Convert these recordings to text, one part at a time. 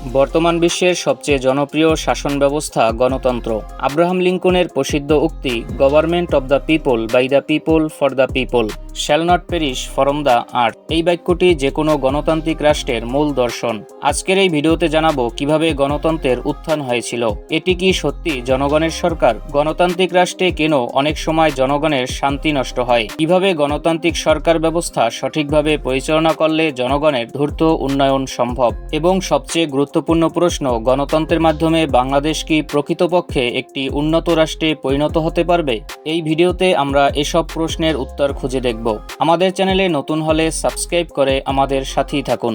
বর্তমান বিশ্বের সবচেয়ে জনপ্রিয় শাসন ব্যবস্থা গণতন্ত্র। আব্রাহাম লিঙ্কনের প্রসিদ্ধ উক্তি government of the people by the people for the people shall not perish from the earth এই বাক্যটি যে কোনো গণতান্ত্রিক রাষ্ট্রের মূল দর্শন। আজকের এই ভিডিওতে জানাব কীভাবে গণতন্ত্রের উত্থান হয়েছিল। এটি কি সত্যি জনগণের সরকার? গণতান্ত্রিক রাষ্ট্রে কেন অনেক সময় জনগণের শান্তি নষ্ট হয়? কীভাবে গণতান্ত্রিক সরকার ব্যবস্থা সঠিকভাবে পরিচালনা করলে জনগণের ধূর্ত উন্নয়ন সম্ভব? এবং সবচেয়ে গুরুত্বপূর্ণ প্রশ্ন, গণতন্ত্রের মাধ্যমে বাংলাদেশ কি প্রকৃতপক্ষে একটি উন্নত রাষ্ট্রে পরিণত হতে পারবে? এই ভিডিওতে আমরা এসব প্রশ্নের উত্তর খুঁজে দেখব। আমাদের চ্যানেলে নতুন হলে সাবস্ক্রাইব করে আমাদের সাথেই থাকুন।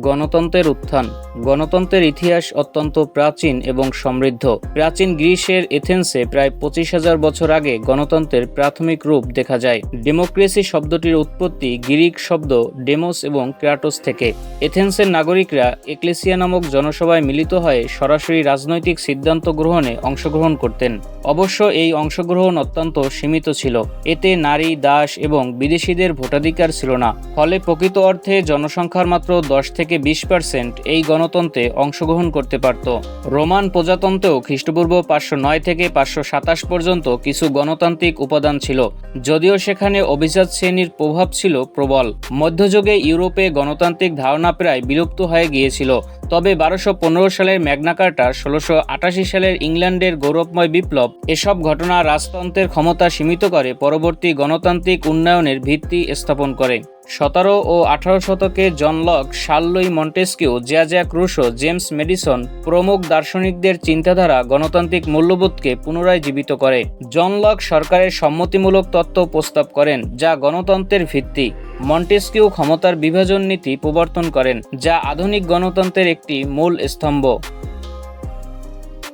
গণতন্ত্রের উত্থান গণতন্ত্রের ইতিহাস অত্যন্ত প্রাচীন এবং সমৃদ্ধ। প্রাচীন গ্রিসের এথেন্সে প্রায় পঁচিশ হাজার বছর আগে গণতন্ত্রের প্রাথমিক রূপ দেখা যায়। ডেমোক্রেসি শব্দটির উৎপত্তি গ্রিক শব্দ ডেমোস এবং ক্রাটোস থেকে। এথেন্সের নাগরিকরা এক্লেসিয়া নামক জনসভায় মিলিত হয়ে সরাসরি রাজনৈতিক সিদ্ধান্ত গ্রহণে অংশগ্রহণ করতেন। অবশ্য এই অংশগ্রহণ অত্যন্ত সীমিত ছিল। এতে নারী, দাস এবং বিদেশিদের ভোটাধিকার ছিল না। ফলে প্রকৃত অর্থে জনসংখ্যার মাত্র দশ থেকে বিশ পার্সেন্ট এই গণতন্ত্রে অংশগ্রহণ করতে পারত। রোমান প্রজাতন্ত্রেও খ্রিস্টপূর্ব পাঁচশো নয় থেকে পাঁচশো সাতাশ পর্যন্ত কিছু গণতান্ত্রিক উপাদান ছিল, যদিও সেখানে অভিজাত শ্রেণির প্রভাব ছিল প্রবল। মধ্যযুগে ইউরোপে গণতান্ত্রিক ধারণা প্রায় বিলুপ্ত হয়ে গিয়েছিল তবে বারোশো সালের ম্যাগনা কার্টা ষোলোশো আটাশি সালের ইংল্যান্ডের গৌরবময় বিপ্লব, এসব ঘটনা রাজতন্ত্রের ক্ষমতা সীমিত করে, পরবর্তী গণতান্ত্রিক উন্নয়নের ভিত্তি স্থাপন করে। সতেরো ও আঠারো শতকে John Locke, শার্লই Montesquieu Jacques Rousseau James Madison প্রমুখ দার্শনিকদের চিন্তাধারা গণতান্ত্রিক মূল্যবোধকে পুনরায় জীবিত করে। জন লক সরকারের সম্মতিমূলক তত্ত্ব প্রস্তাব করেন, যা গণতন্ত্রের ভিত্তি। মন্টেস্কিউ ক্ষমতার বিভাজন নীতি প্রবর্তন করেন, যা আধুনিক গণতন্ত্রের একটি মূল স্তম্ভ।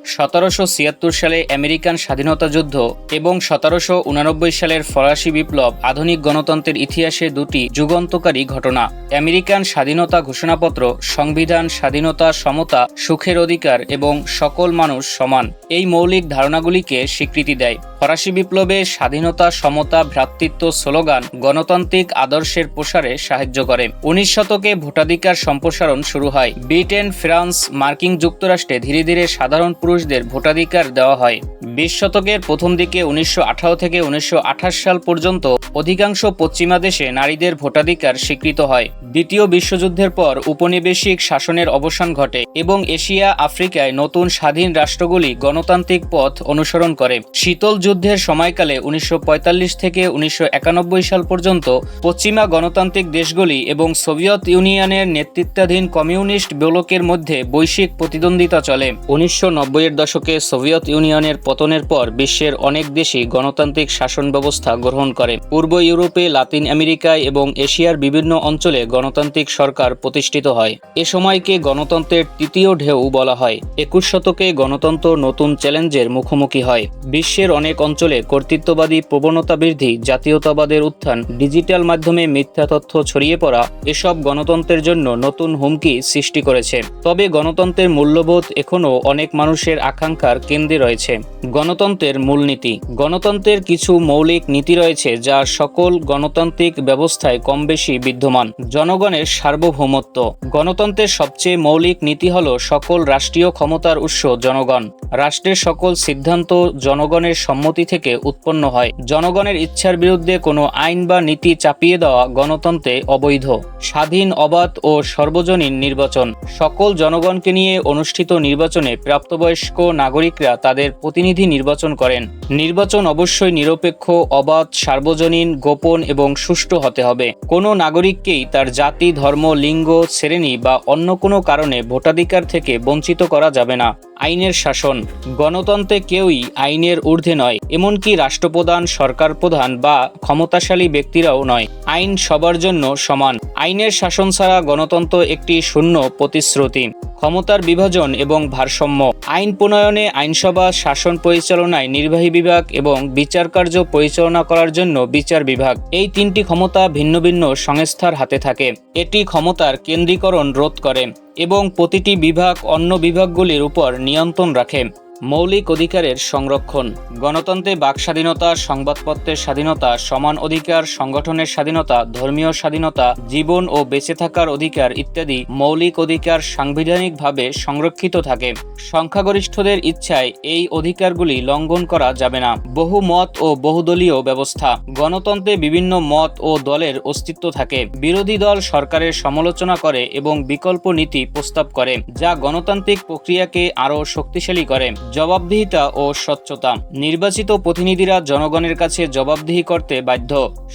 সতেরোশো ছিয়াত্তর সালে আমেরিকান স্বাধীনতা যুদ্ধ এবং সতেরোশো উনানব্বই সালের ফরাসি বিপ্লব আধুনিক গণতন্ত্রের ইতিহাসে দুটি যুগান্তকারী ঘটনা। আমেরিকান স্বাধীনতা ঘোষণাপত্র, সংবিধান স্বাধীনতা সমতা, সুখের অধিকার এবং সকল মানুষ সমান। এই মৌলিক ধারণাগুলিকে স্বীকৃতি দেয়। ফরাসি বিপ্লবে স্বাধীনতা, সমতা, ভ্রাতৃত্ব স্লোগান গণতান্ত্রিক আদর্শের প্রসারে সাহায্য করে। উনিশ শতকে ভোটাধিকার সম্প্রসারণ শুরু হয়। ব্রিটেন, ফ্রান্স, মার্কিন যুক্তরাষ্ট্রে ধীরে ধীরে সাধারণ পুরুষদের ভোটাধিকার দেওয়া হয়। বিশ শতকের প্রথম দিকে উনিশশো আঠারো থেকে উনিশশো আঠাশ সাল পর্যন্ত অধিকাংশ পশ্চিমা দেশে নারীদের ভোটাধিকার স্বীকৃত হয়। দ্বিতীয় বিশ্বযুদ্ধের পর উপনিবেশিক শাসনের অবসান ঘটে এবং এশিয়া, আফ্রিকায় নতুন স্বাধীন রাষ্ট্রগুলি গণতান্ত্রিক পথ অনুসরণ করে। শীতল যুদ্ধের সময়কালে উনিশশো পঁয়তাল্লিশ থেকে উনিশশো একানব্বই সাল পর্যন্ত পশ্চিমা গণতান্ত্রিক দেশগুলি এবং সোভিয়েত ইউনিয়নের নেতৃত্বাধীন কমিউনিস্ট ব্লকের মধ্যে বৈশ্বিক প্রতিদ্বন্দ্বিতা চলে। উনিশশো এর দশকে সোভিয়েত ইউনিয়নের পতনের পর বিশ্বের অনেক দেশই গণতান্ত্রিক শাসন ব্যবস্থা গ্রহণ করে। পূর্ব ইউরোপে, লাতিন আমেরিকায় এবং এশিয়ার বিভিন্ন অঞ্চলে গণতান্ত্রিক সরকার প্রতিষ্ঠিত হয়। এ সময়কে গণতন্ত্রের তৃতীয় ঢেউ বলা হয়। একুশ শতকে গণতন্ত্র নতুন চ্যালেঞ্জের মুখোমুখি হয়। বিশ্বের অনেক অঞ্চলে কর্তৃত্ববাদী প্রবণতা বৃদ্ধি, জাতীয়তাবাদের উত্থান, ডিজিটাল মাধ্যমে মিথ্যা তথ্য ছড়িয়ে পড়া, এসব গণতন্ত্রের জন্য নতুন হুমকি সৃষ্টি করেছে। তবে গণতন্ত্রের মূল্যবোধ এখনও অনেক মানুষের আকাঙ্ক্ষার কেন্দ্রে রয়েছে। গণতন্ত্রের মূলনীতি। গণতন্ত্রের কিছু মৌলিক নীতি রয়েছে যা সকল গণতান্ত্রিক ব্যবস্থায় কম বেশি বিদ্যমান। জনগণের সার্বভৌমত্ব। গণতন্ত্রের সবচেয়ে মৌলিক নীতি হল সকল রাষ্ট্রীয় ক্ষমতার উৎস জনগণ। রাষ্ট্রের সকল সিদ্ধান্ত জনগণের সম্মতি থেকে উৎপন্ন হয়। জনগণের ইচ্ছার বিরুদ্ধে কোনো আইন বা নীতি চাপিয়ে দেওয়া গণতন্ত্রে অবৈধ, স্বাধীন, অবাধ ও সর্বজনীন নির্বাচন। সকল জনগণকে নিয়ে অনুষ্ঠিত নির্বাচনে প্রাপ্তবয়স্ক নাগরিকরা তাদের প্রতিনিধি নির্বাচন করেন। নির্বাচন অবশ্যই নিরপেক্ষ, অবাধ, সার্বজনীন, গোপন এবং সুষ্ঠু হতে হবে। কোনো নাগরিককেই তার জাতি, ধর্ম, লিঙ্গ, শ্রেণি বা অন্য কোনো কারণে ভোটাধিকার থেকে বঞ্চিত করা যাবে না। আইনের শাসন। গণতন্ত্রে কেউই আইনের ঊর্ধ্বে নয়। এমনকি রাষ্ট্রপ্রধান সরকার প্রধান বা ক্ষমতাশালী ব্যক্তিরাও নয়। আইন সবার জন্য সমান। আইনের শাসন ছাড়া গণতন্ত্র একটি শূন্য প্রতিশ্রুতি। ক্ষমতার বিভাজন এবং ভারসাম্য। আইন প্রণয়নে আইনসভা, শাসন পরিচালনায় নির্বাহী বিভাগ এবং বিচার কার্য পরিচালনা করার জন্য বিচার বিভাগ। এই তিনটি ক্ষমতা ভিন্ন ভিন্ন সংস্থার হাতে থাকে। এটি ক্ষমতার কেন্দ্রীকরণ রোধ করে এবং প্রতিটি বিভাগ অন্য বিভাগগুলির উপর নিয়ন্ত্রণ রাখে। মৌলিক অধিকারের সংরক্ষণ, গণতন্ত্রে বাক স্বাধীনতা, সংবাদপত্রের স্বাধীনতা, সমান অধিকার, সংগঠনের স্বাধীনতা, ধর্মীয় স্বাধীনতা, জীবন ও বেঁচে থাকার অধিকার ইত্যাদি মৌলিক অধিকার সাংবিধানিকভাবে সংরক্ষিত থাকে। সংখ্যাগরিষ্ঠদের ইচ্ছায় এই অধিকারগুলি লঙ্ঘন করা যাবে না। বহু মত ও বহুদলীয় ব্যবস্থা। গণতন্ত্রে বিভিন্ন মত ও দলের অস্তিত্ব থাকে। বিরোধী দল সরকারের সমালোচনা করে এবং বিকল্প নীতি প্রস্তাব করে, যা গণতান্ত্রিক প্রক্রিয়াকে আরও শক্তিশালী করে। জবাবদিহিতা ও স্বচ্ছতা। নির্বাচিত প্রতিনিধিরা জনগণের কাছে জবাবদিহি করতে বাধ্য।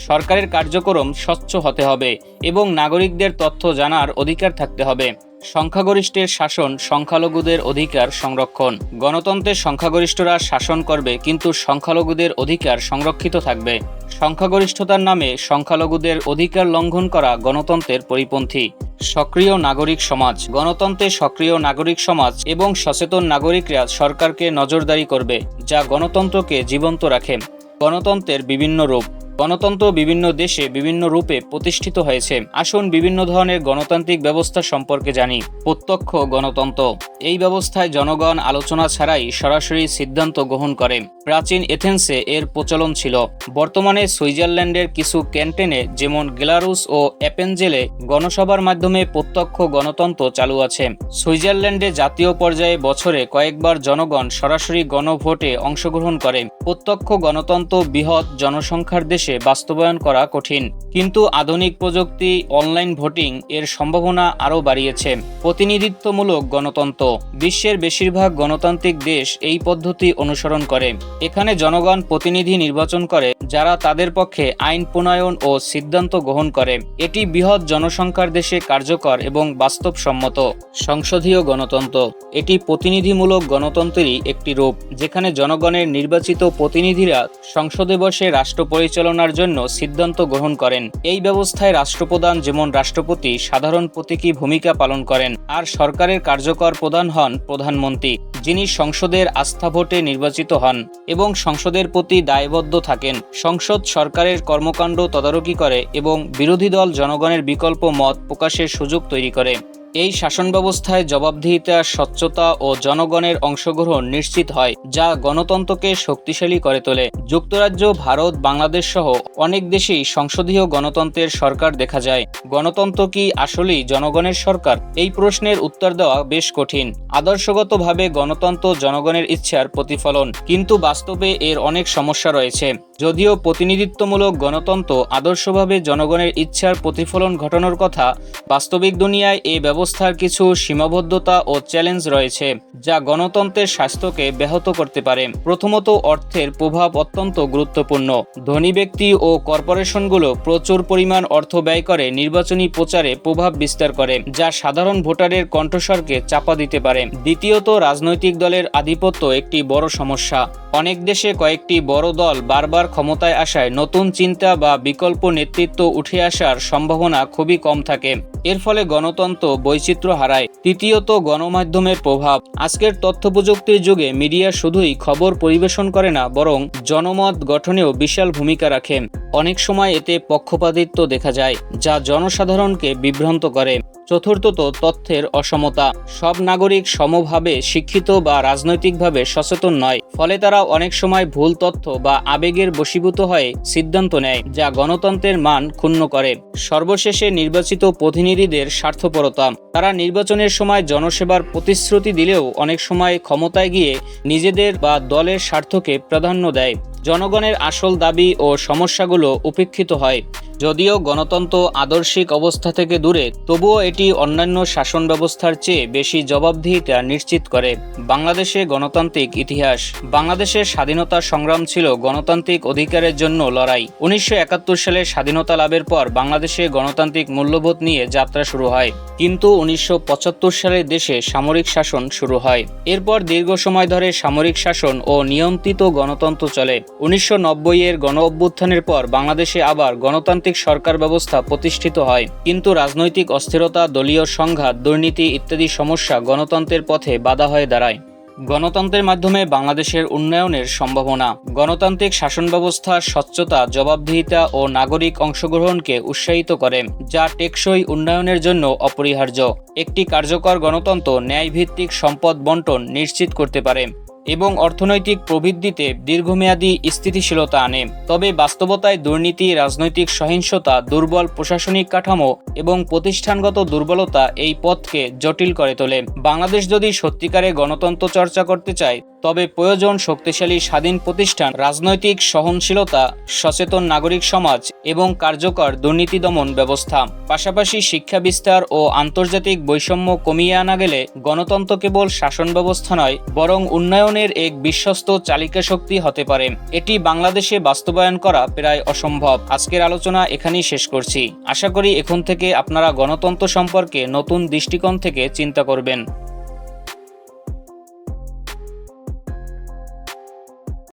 সরকারের কার্যক্রম স্বচ্ছ হতে হবে এবং নাগরিকদের তথ্য জানার অধিকার থাকতে হবে। সংখ্যাগরিষ্ঠের শাসন সংখ্যালঘুদের অধিকার সংরক্ষণ। গণতন্ত্রের সংখ্যাগরিষ্ঠরা শাসন করবে কিন্তু সংখ্যালঘুদের অধিকার সংরক্ষিত থাকবে। সংখ্যাগরিষ্ঠতার নামে সংখ্যালঘুদের অধিকার লঙ্ঘন করা গণতন্ত্রের পরিপন্থী। সক্রিয় নাগরিক সমাজ। গণতন্ত্রে সক্রিয় নাগরিক সমাজ এবং সচেতন নাগরিকরা সরকারকে নজরদারি করবে, যা গণতন্ত্রকে জীবন্ত রাখে। গণতন্ত্রের বিভিন্ন রূপ। গণতন্ত্র বিভিন্ন দেশে বিভিন্ন রূপে প্রতিষ্ঠিত হয়েছে। আসুন বিভিন্ন ধরনের গণতান্ত্রিক ব্যবস্থা সম্পর্কে জানি। প্রত্যক্ষ গণতন্ত্র। এই ব্যবস্থায় জনগণ আলোচনা ছাড়াই সরাসরি সিদ্ধান্ত গ্রহণ করে। প্রাচীন এথেন্সে এর প্রচলন ছিল। বর্তমানে সুইজারল্যান্ডের কিছু ক্যান্টেনে যেমন গেলারুস ও অ্যাপেনজেলে গণসভার মাধ্যমে প্রত্যক্ষ গণতন্ত্র চালু আছে। সুইজারল্যান্ডে জাতীয় পর্যায়ে বছরে কয়েকবার জনগণ সরাসরি গণভোটে অংশগ্রহণ করে। প্রত্যক্ষ গণতন্ত্র বৃহৎ জনসংখ্যার দেশে বাস্তবায়ন করা কঠিন। কিন্তু আধুনিক প্রযুক্তি, অনলাইন ভোটিং এর সম্ভাবনা আরও বাড়িয়েছে। প্রতিনিধিত্বমূলক গণতন্ত্র। বিশ্বের বেশিরভাগ গণতান্ত্রিক দেশ এই পদ্ধতি অনুসরণ করে। এখানে জনগণ প্রতিনিধি নির্বাচন করে, যারা তাদের পক্ষে আইন প্রণয়ন ও সিদ্ধান্ত গ্রহণ করে। এটি বৃহৎ জনসংখ্যার দেশে কার্যকর এবং বাস্তবসম্মত। সংসদীয় গণতন্ত্র। এটি প্রতিনিধিমূলক গণতন্ত্রেরই একটি রূপ, যেখানে জনগণের নির্বাচিত প্রতিনিধিরা সংসদে বসে রাষ্ট্র পরিচালনার জন্য সিদ্ধান্ত গ্রহণ করেন। এই ব্যবস্থায় রাষ্ট্রপ্রধান যেমন রাষ্ট্রপতি সাধারণ প্রতীকী ভূমিকা পালন করেন আর সরকারের কার্যকর প্রধান হন প্রধানমন্ত্রী, যিনি সংসদের আস্থা ভোটে নির্বাচিত হন এবং সংসদের প্রতি দায়বদ্ধ থাকেন। সংসদ সরকারের কর্মকাণ্ড তদারকি করে এবং বিরোধী দল জনগণের বিকল্প মত প্রকাশের সুযোগ তৈরি করে। এই শাসন ব্যবস্থায় জবাবদিহিতা, স্বচ্ছতা ও জনগণের অংশগ্রহণ নিশ্চিত হয়, যা গণতন্ত্রকে শক্তিশালী করে তোলে। যুক্তরাজ্য, ভারত, বাংলাদেশ সহ অনেক দেশেই সংসদীয় গণতন্ত্রের সরকার দেখা যায়। গণতন্ত্র কি আসলেই জনগণের সরকার? এই প্রশ্নের উত্তর দেওয়া বেশ কঠিন। আদর্শগতভাবে গণতন্ত্র জনগণের ইচ্ছার প্রতিফলন, কিন্তু বাস্তবে এর অনেক সমস্যা রয়েছে। যদিও প্রতিনিধিত্বমূলক গণতন্ত্র আদর্শভাবে জনগণের ইচ্ছার প্রতিফলন ঘটানোর কথা, বাস্তবিক দুনিয়ায় এই ব্যবস্থার কিছু সীমাবদ্ধতা ও চ্যালেঞ্জ রয়েছে, যা গণতন্ত্রের স্বাস্থ্যকে ব্যাহত করতে পারে। প্রথমত, অর্থের প্রভাব অত্যন্ত গুরুত্বপূর্ণ। ধনী ব্যক্তি ও কর্পোরেশনগুলো প্রচুর পরিমাণ অর্থ ব্যয় করে নির্বাচনী প্রচারে প্রভাব বিস্তার করে, যা সাধারণ ভোটারের কণ্ঠস্বরকে চাপা দিতে পারে। দ্বিতীয়ত, রাজনৈতিক দলের আধিপত্য একটি বড় সমস্যা। অনেক দেশে কয়েকটি বড় দল বারবার ক্ষমতায় আসায় নতুন চিন্তা বা বিকল্প নেতৃত্ব উঠে আসার সম্ভাবনা খুবই কম থাকে। এর ফলে গণতন্ত্র বৈচিত্র্য হারায়। তৃতীয়ত, গণমাধ্যমের প্রভাব। আজকের তথ্য প্রযুক্তির যুগে মিডিয়া শুধুই খবর পরিবেশন করে না, বরং জনমত গঠনেও বিশাল ভূমিকা রাখে। অনেক সময় এতে পক্ষপাতিত্ব দেখা যায়, যা জনসাধারণকে বিভ্রান্ত করে। চতুর্থত তথ্যের অসমতা। সব নাগরিক সমভাবে শিক্ষিত বা রাজনৈতিকভাবে সচেতন নয়। ফলে তারা অনেক সময় ভুল তথ্য বা আবেগের বশীভূত হয়ে সিদ্ধান্ত নেয়, যা গণতন্ত্রের মান ক্ষুণ্ণ করে। সর্বশেষে নির্বাচিত প্রতিনিধিদের স্বার্থপরতা। তারা নির্বাচনের সময় জনসেবার প্রতিশ্রুতি দিলেও অনেক সময় ক্ষমতায় গিয়ে নিজেদের বা দলের স্বার্থকে প্রাধান্য দেয়। জনগণের আসল দাবি ও সমস্যাগুলো উপেক্ষিত হয়। যদিও গণতন্ত্র আদর্শিক অবস্থা থেকে দূরে, তবুও এটি অন্যান্য শাসন ব্যবস্থার চেয়ে বেশি জবাবদিহিতা নিশ্চিত করে। বাংলাদেশে গণতান্ত্রিক ইতিহাস। বাংলাদেশের স্বাধীনতা সংগ্রাম ছিল গণতান্ত্রিক অধিকারের জন্য লড়াই। উনিশশো একাত্তর সালে স্বাধীনতা লাভের পর বাংলাদেশে গণতান্ত্রিক মূল্যবোধ নিয়ে যাত্রা শুরু হয়। কিন্তু উনিশশো সালে দেশে সামরিক শাসন শুরু হয়। এরপর দীর্ঘ সময় ধরে সামরিক শাসন ও নিয়ন্ত্রিত গণতন্ত্র চলে। উনিশশো নব্বই এর গণ অভ্যুত্থানের পর বাংলাদেশে আবার গণতান্ত্রিক সরকার ব্যবস্থা প্রতিষ্ঠিত হয়। কিন্তু রাজনৈতিক অস্থিরতা দলীয় সংঘাত, দুর্নীতি ইত্যাদি সমস্যা গণতন্ত্রের পথে বাধা হয়ে দাঁড়ায়। গণতন্ত্রের মাধ্যমে বাংলাদেশের উন্নয়নের সম্ভাবনা। গণতান্ত্রিক শাসন ব্যবস্থা স্বচ্ছতা, জবাবদিহিতা ও নাগরিক অংশগ্রহণকে উৎসাহিত করে, যা টেকসই উন্নয়নের জন্য অপরিহার্য। একটি কার্যকর গণতন্ত্র ন্যায়ভিত্তিক সম্পদ বন্টন নিশ্চিত করতে পারে। এবং অর্থনৈতিক প্রবৃদ্ধিতে দীর্ঘমেয়াদী স্থিতিশীলতা আনে। তবে বাস্তবতায় দুর্নীতি, রাজনৈতিক সহিংসতা, দুর্বল প্রশাসনিক কাঠামো এবং প্রতিষ্ঠানগত দুর্বলতা এই পথকে জটিল করে তোলে। বাংলাদেশ যদি সত্যিকারে গণতন্ত্র চর্চা করতে চায় তবে প্রয়োজন শক্তিশালী স্বাধীন প্রতিষ্ঠান, রাজনৈতিক সহনশীলতা, সচেতন নাগরিক সমাজ এবং কার্যকর দুর্নীতি দমন ব্যবস্থা। পাশাপাশি শিক্ষা বিস্তার ও আন্তর্জাতিক বৈষম্য কমিয়ে আনা গেলে গণতন্ত্র কেবল শাসন ব্যবস্থা নয়, বরং উন্নয়নের এক বিশ্বস্ত চালিকা শক্তি হতে পারে। এটি বাংলাদেশে বাস্তবায়ন করা প্রায় অসম্ভব। আজকের আলোচনা এখানেই শেষ করছি। আশা করি এখন থেকে আপনারা গণতন্ত্র সম্পর্কে নতুন দৃষ্টিকোণ থেকে চিন্তা করবেন।